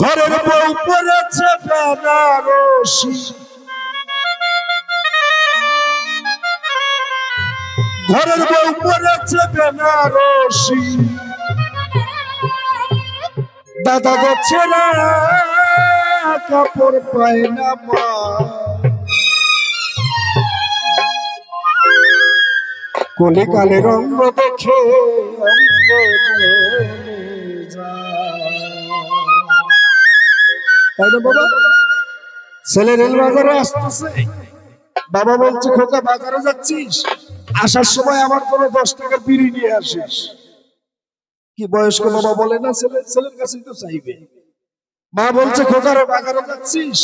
ঘরের বউ পড়েছে বেনারসি। ঘরের বউ পড়েছে বেনারসি। দাদা গো ছেড়া কাপড় পায় না মা। কোলে কালে রঙ্গ দেখে অঙ্গ তাই না বাবা, ছেলে রেল বাজারে আসতেছে। বাবা বলছে, খোকা, বাজারে যাচ্ছিস? আসার সময় আমার দশ টাকার বিড়ি নিয়ে আসিস। কি বয়স্ক বাবা বলে, না, ছেলে, ছেলের কাছেই তো চাইবে। মা বলছে খোকারে বাজারে যাচ্ছিস?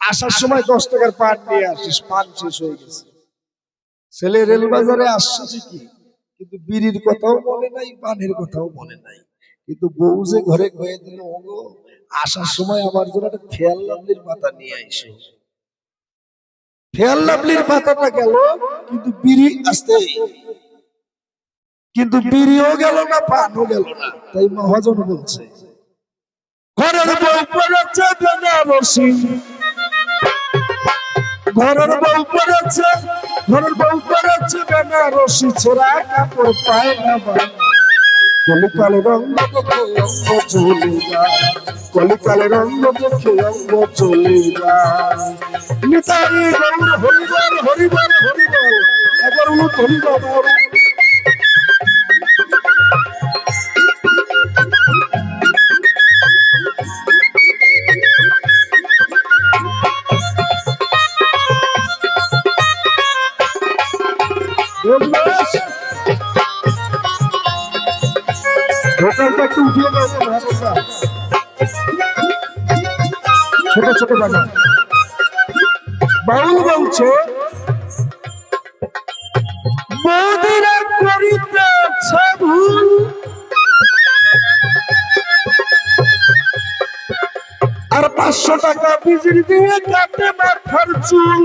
আসার সময় দশ টাকার পান নিয়ে আসিস, পান শেষ হয়ে গেছে। ছেলে রেল বাজারে আসছে ঠিকই, কিন্তু বিড়ির কথাও মনে নাই, পানের কথাও মনে নাই। কিন্তু বউ যে ঘরে কয়ে দিল, ওগো আসার সময় আমার জন্য একটা ফেয়ার লাভলির পাতা নিয়ে আইসো। ফেয়ার লাভলির পাতাটা গেল, কিন্তু বিড়ি আসতে কিন্তু বিড়িও গেল না, পানও গেল না। তাই মহাজন বলছে, ঘরের বউ পড়েছে বেনারসি। ঘরের বউ পড়েছে, ঘরের বউ পড়েছে বেনারসি, ছেঁড়া কাপড় পায় না কলিকালে রঙ্গ দেখে অঙ্গ চলে যায় কলিকালে রঙ্গ দেখে অঙ্গ চলে যায়। নিতাই গৌর হরিবল হরিবল হরিবল এবার উলু হরিবল যোগেশ ভোকালটা একটু উঠিয়ে দাও ছোট ছোট বাগান বাউল বলছে বৌদিরা করিতেছে ভুল। আর পাঁচশো টাকা বিজলি দিয়ে কাটে মাথার চুল।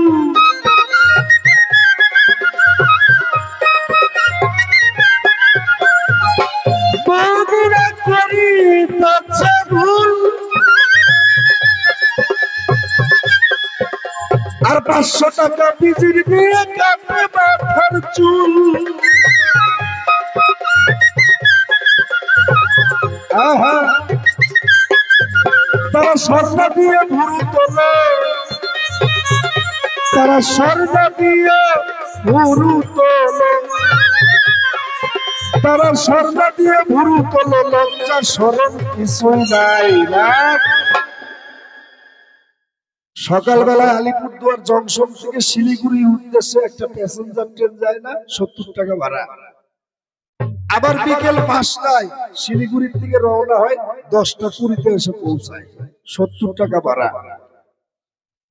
করিতেছে ভুল আর পাঁচশো টাকা বিজির দিয়ে কাটে মাথার চুল। তারা স্বর্ণ দিয়ে ভুরু তোলে। তারা স্বর্ণ দিয়ে ভুরু তোলে। তারা স্বর্ণ দিয়ে ভুরু তোলে, লজ্জা সরম কিছু নাই না। সকালবেলা আলিপুরদুয়ার জংশন থেকে শিলিগুড়ি উদ্দেশ্যে একটা প্যাসেঞ্জার ট্রেন যায় না, সত্তর টাকা ভাড়া। আবার বিকেল পাঁচটায় শিলিগুড়ির থেকে রওনা হয়, দশটা কুড়িতে এসে পৌঁছায়, সত্তর টাকা ভাড়া।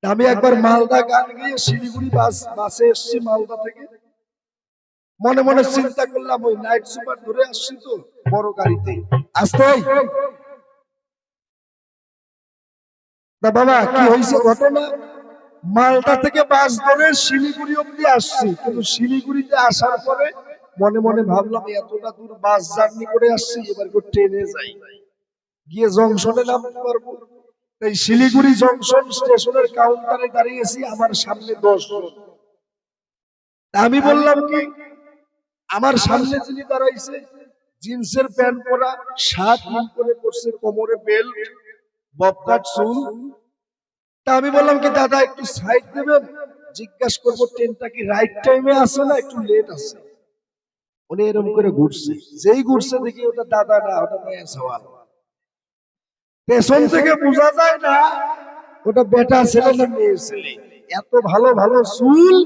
আমি একবার মালদা গান গিয়ে শিলিগুড়ি বাস, বাসে এসছি মালদা থেকে। মনে মনে চিন্তা করলাম ওই নাইট সুপার ধরে আসছি তো বড় গাড়িতে। আসতে তা বাবা কি হয়েছে ঘটনা? মালদা থেকে বাস ধরে শিলিগুড়ি অব্দি আসছি কিন্তু শিলিগুড়িতে আসার পরে মনে মনে ভাবলাম এতটা দূর বাস জার্নি করে আসছি এবার ট্রেনে যাই। গিয়ে জংশনে নামতে পারব। এই শিলিগুড়ি জংশন স্টেশনের কাউন্টারে দাঁড়িয়েছি আমার সামনে দশ জন আমি বললাম কি আমার সামনে যিনি দাঁড়াইছে জিন্সের প্যান্ট পরা শার্ট ইন করে পরছে কোমরে বেল্ট ববকাট চুল। তা আমি বললাম কি দাদা একটু সাইড দেবেন? জিজ্ঞাসা করব ট্রেনটা কি রাইট টাইমে আছে না একটু লেট আছে? উনি এরকম করে ঘুরছে। যেই ঘুরছে দেখি ওটা দাদা না ওটা মেয়ে সওয়াল। পেছন থেকে বোঝা যায় না ওটা বেটা ছেলে না মেয়ে ছেলে। এত ভালো ভালো চুল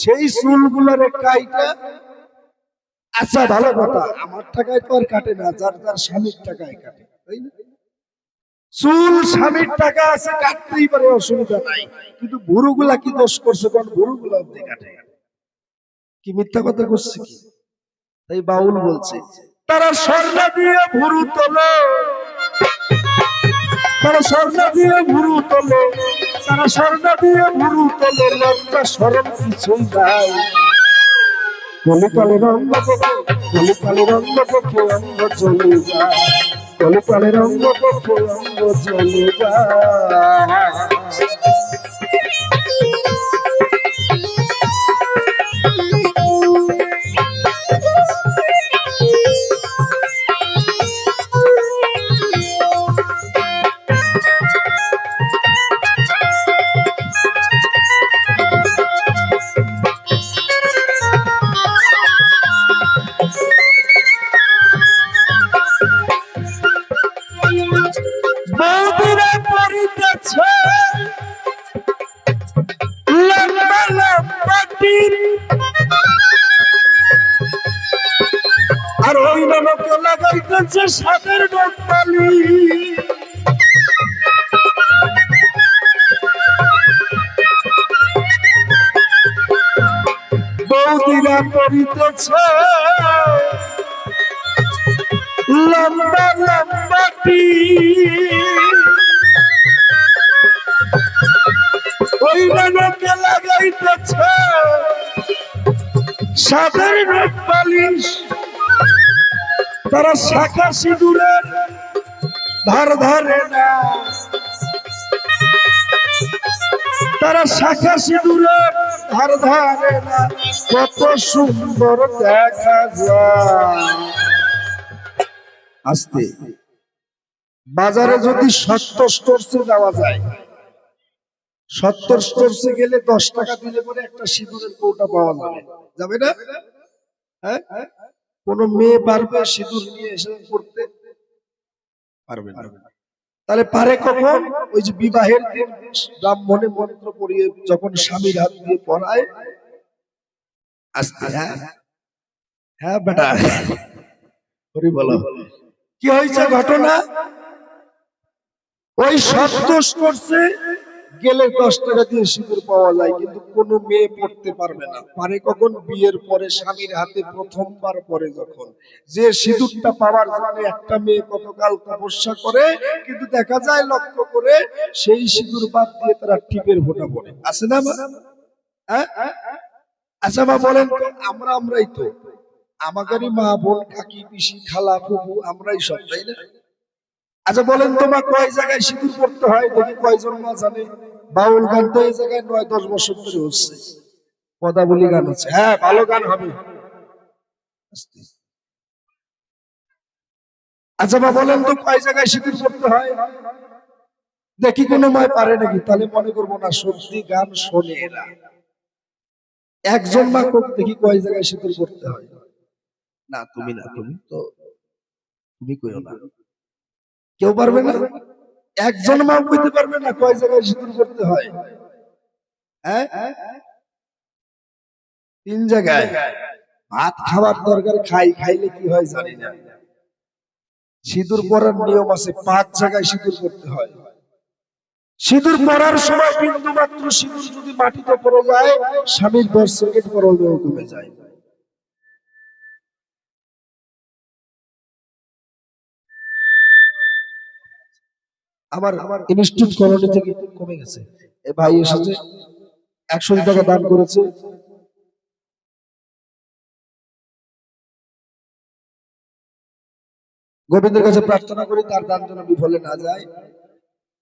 সেই চুলগুলোর কাইটা আচ্ছা ভালো কথা। আমার টাকায় তো আর কাটে না যার যার স্বামীর টাকায় কাটে তাই না? চুল স্বামীর টাকা আছে কাটতেই পারে অসুবিধা নাই। কিন্তু বুড়োগুলা কি দোষ করছে কারণ বুড়োগুলা অব্দি কাটে। কি মিথ্যা কথা করছে কি? তাই বাউল বলছে তারা স্বর্ণ দিয়ে ভুরু তোলো। তারা স্বর্ণ দিয়ে ভুরু তোলো। তারা স্বর্ণ দিয়ে ভুরু তোলো লজ্জা সরম কিছুই নাই কলিকালে রঙ দেখে কলিকালে রঙ দেখে অঙ্গ চলে যায়। চলে কালে রঙ পক্ষে চলে যায়। লাগাইতেছে সাদের ডোকালি বৌদিরা পড়িতেছে লম্বা লম্বা। ওই নামকে লাগাইতেছে। সাদের নোট পালিশ তারা শাখা সিঁদুরের ধার ধারে তারা শাখা সিঁদুরের ধার ধারে কত সুন্দর দেখা যায়। আস্তে। বাজারে যদি সত্তর স্টোরসে যাওয়া যায়, সত্তর স্টোরসে গেলে দশ টাকা দিলে পরে একটা সিঁদুরের কৌটা পাওয়া যাবে। যাবে না? হ্যাঁ? কোন মেয়ে পারবে সিঁদুর নিয়ে এসে করতে পারবে না। তাহলে পারে কখন? ওই যে বিবাহের দিন ব্রাহ্মণে মন্ত্র পড়িয়ে যখন স্বামীর হাত দিয়ে পড়ায়। আস্তে হ্যাঁ? হ্যাঁ বেটা। হরি বলো। কি হয়েছে ঘটনা? ওই সন্তোষ করছে গেলে দশ টাকা দিয়ে সিঁদুর পাওয়া যায়, কিন্তু কোনো মেয়ে পড়তে পারবে না। পারে কখন? বিয়ের পরে স্বামীর হাতে প্রথমবার পরে যখন। যে সিঁদুরটা পাওয়ার জন্য একটা মেয়ে কতকাল তপস্যা করে, কিন্তু দেখা যায় লক্ষ্য করে সেই সিঁদুর বাদ দিয়ে তারা টিপের ফোটা পড়ে। আছে না? হ্যাঁ? আচ্ছা মা, বলেন তো, আমরা আমরাই তো। আমাদেরই মা বোন, কাকি, পিসি, খালা, ফুফু, আমরাই সব, তাই না? আচ্ছা বলেন তো মা, কয় জায়গায় সিঁদুর করতে হয়? দেখি কয়জন মা জানে। বাউল গান তো এই জায়গায় নয়, দশ বছর ধরে হচ্ছে। পদাবলী গান হচ্ছে হ্যাঁ ভালো গান হবে। আচ্ছা মা, বলেন তো কয় জায়গায় সিঁদুর করতে হয়? দেখি কোনো মায় পারে নাকি? তাহলে মনে করব না, সত্যি গান শোনে এরা। একজন মা কোক দেখি কয় জায়গায় সিঁদুর করতে হয়। না, তুমি না, তুমি তো তুমি কইও না। কেউ পারবে না? একজন মা কইতে পারবে না, কয় জায়গায় সিঁদুর করতে হয়? হ্যাঁ? তিন জায়গায়। ভাত খাবার দরকার, খাই, খাইলে কি হয় জানি না। সিঁদুর পরার নিয়ম আছে, পাঁচ জায়গায় সিঁদুর করতে হয়। সিঁদুর পরার সময় বিন্দু মাত্র সিঁদুর যদি মাটিতে পড়ে যায়, স্বামীর দশ সেকেন্ড পর কমে যায় আমার আমার ইনস্টিটিউট কলোনি থেকে কমে গেছে। এ ভাই এসেছে, একশো টাকা দান করেছে। গোবিন্দের কাছে প্রার্থনা করি তার দান যেন বিফলে না যায়।